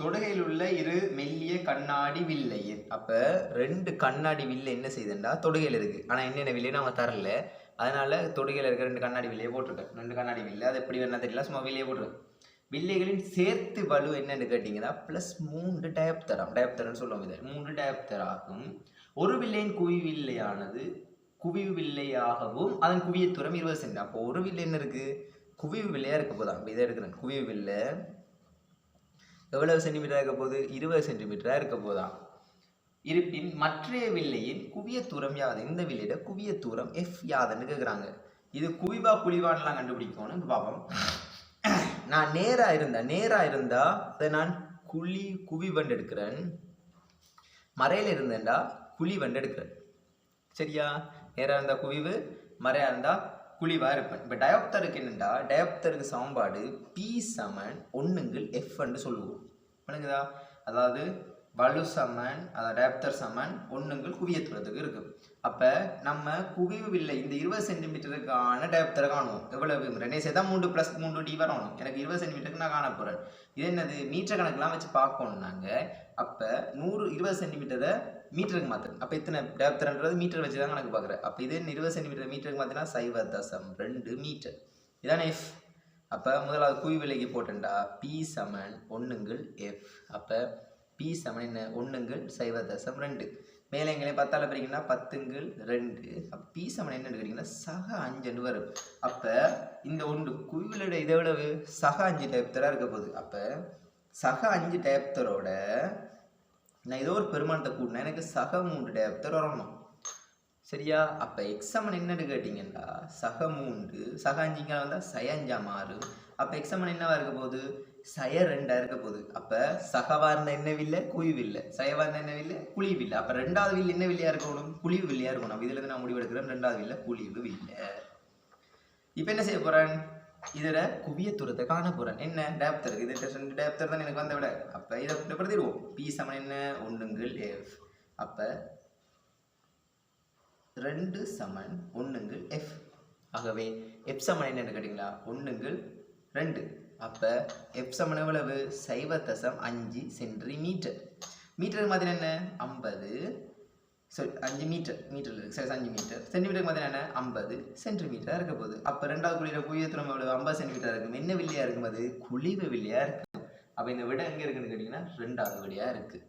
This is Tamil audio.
தொடுகையில் உள்ள இரு மெல்லிய கண்ணாடி வில்லை அப்போ ரெண்டு கண்ணாடி வில்லை என்ன செய்யுதுண்டா தொடுகையில் இருக்குது ஆனால் என்னென்ன வில்லைன்னு அவன் தரல. அதனால் தொடுகையில் இருக்க ரெண்டு கண்ணாடி வில்லையை போட்டிருக்கேன் ரெண்டு கண்ணாடி வில்லை. அது எப்படி வேணா தெரியல. சும்மா வில்லையே போட்டிருக்கேன் வில்லைகளின் சேர்த்து வலு என்னன்னு கேட்டிங்கன்னா ப்ளஸ் மூன்று டயப்தரம் டயப்தரம்னு சொல்லுவோம் இதை. மூன்று டயப்தர் ஆகும் ஒரு வில்லையின் குவி வில்லையானது குவிவு வில்லையாகவும் அதன் குவியத்துரம் இருபது சென்ட். அப்போ ஒரு வில்லை என்ன இருக்குது குவிவு வில்லையா இருக்க போதான் இதை எடுக்கிறேன். குவிவு வில்லை எவ்வளவு சென்டிமீட்டராக இருக்க போகுது? இருபது சென்டிமீட்டராக இருக்க போதா இருப்பின் மற்றைய வில்லையின் குவிய தூரம் யாது? இந்த வில்லையிட குவிய தூரம் எஃப் யாதுன்னு கேட்குறாங்க இது குவிவா குழிவான்லாம் கண்டுபிடிக்கணும்னு பார்ப்போம் நான் நேராக இருந்தா நேராக இருந்தால் அதை நான் குழி குவி வண்டு எடுக்கிறேன். மறையில இருந்தேன்டா குழி வண்டு எடுக்கிறேன். சரியா? நேராக இருந்தால் குவிவு மறையாக இருந்தால் குழிவாக இருப்பேன். இப்போ டயோப்தருக்கு என்னென்னா டயோப்தருக்கு சமன்பாடு பி சமன் ஒன்றுங்கள் எஃப்ன்னு சொல்லுவோம். விளங்குதா அதாவது வலு சமன் அதாவது டயாப்தர் சமன் ஒன்றுங்கள் குவியத்துறதுக்கு இருக்கு. அப்போ நம்ம குவிவு இந்த இருபது சென்டிமீட்டருக்கான டயாப்தரை காணுவோம். எவ்வளவு? ரெண்டே சேர்த்தா மூன்று ப்ளஸ் மூன்று டி வரணும். எனக்கு இருபது சென்டிமீட்டருக்கு நான் காண போகிறேன் இது என்னது? மீட்டர் கணக்கெலாம் வச்சு பார்க்கணும் அப்போ நூறு இருபது சென்டிமீட்டரை மீட்டருக்கு மாற்றுறது அப்போ இத்தனை டேப்தரன்றது மீட்டர் வச்சு தான் கணக்கு பார்க்குறேன். அப்போ இதே இருபது சென்டிமீட்டர் மீட்டருக்கு மாற்றினா சைவ தசம் ரெண்டு மீட்டர் இதானே எஃப் அப்போ முதலாவது குவி விலைக்கு போட்டேன்டா. பி சமன் ஒன்றுங்கள் எஃப் அப்போ பி சமன் என்ன? ஒன்றுங்கள் சைவ தசம் ரெண்டு. மேலே எங்களே பத்தால் பிரிங்கன்னா பத்துங்கள் ரெண்டு. அப்போ பி சமன் என்னன்னு கேட்டிங்கன்னா சக அஞ்சுன்னு வரும். அப்போ இந்த ஒன்று குவிவிலோட இதை விட சக அஞ்சு டேப்தராக இருக்க போகுது. அப்போ சக அஞ்சு டேப்தரோட நான் ஏதோ ஒரு பெருமானத்தை கூட்டினா எனக்கு சக மூன்று டேப்தர் வரணும். சரியா? அப்போ எக்ஸாமன் என்னன்னு கேட்டிங்கன்னா சக மூன்று சக அஞ்சுங்க வந்தால் சய அஞ்சா மாறும் அப்போ எக்ஸாமன் என்னவா இருக்க போகுது? சய ரெண்டாக இருக்க போகுது. அப்போ சகவா இருந்த என்ன வில்லை? குழிவில்லை சயவா இருந்த என்ன வில்லை? குழிவில்லை அப்போ ரெண்டாவது வில் என்ன வில்லையாக இருக்கணும்? குழிவு வில்லையாக இருக்கணும். இதுலேருந்து நான் முடிவெடுக்கிறேன். ரெண்டாவது வில்லை குழிவு வில்லை. இப்போ என்ன செய்ய போறேன்? இதோட குவிய தூரத்தை காண என்ன? டேப்தர் இது ரெண்டு டேப்தர் தான் எனக்கு வந்த விட. அப்ப இதை பிரதிடுவோம் பி சமன் என்ன? ஒன்றுங்கள் எஃப் அப்ப ரெண்டு சமன் ஒன்றுங்கள் எஃப் ஆகவே எஃப் சமன் என்னன்னு கேட்டிங்களா? ஒண்ணுங்கள் ரெண்டு. அப்ப எஃப் சமன் எவ்வளவு? சைவ தசம் அஞ்சு சென்ட்ரி மீட்டர் மீட்டர் மாதிரி என்ன? ஐம்பது. சரி அஞ்சு மீட்டர் மீட்டர் இருக்கு. சரி அஞ்சு மீட்டர். சென்டிமீட்டருக்கு மாதிரி என்ன ஐம்பது சென்டிமீட்டராக இருக்க போகுது. அப்போ ரெண்டாவது குழியில குழியத்துறம் எவ்வளவு? ஐம்பது சென்டிமீட்டராக இருக்கும். என்ன வில்லையாக இருக்கும் அது? குழிவு வில்லையாக இருக்கும். அப்போ இந்த விட எங்கே இருக்குன்னு கேட்டிங்கன்னா ரெண்டாவது விடையாக இருக்குது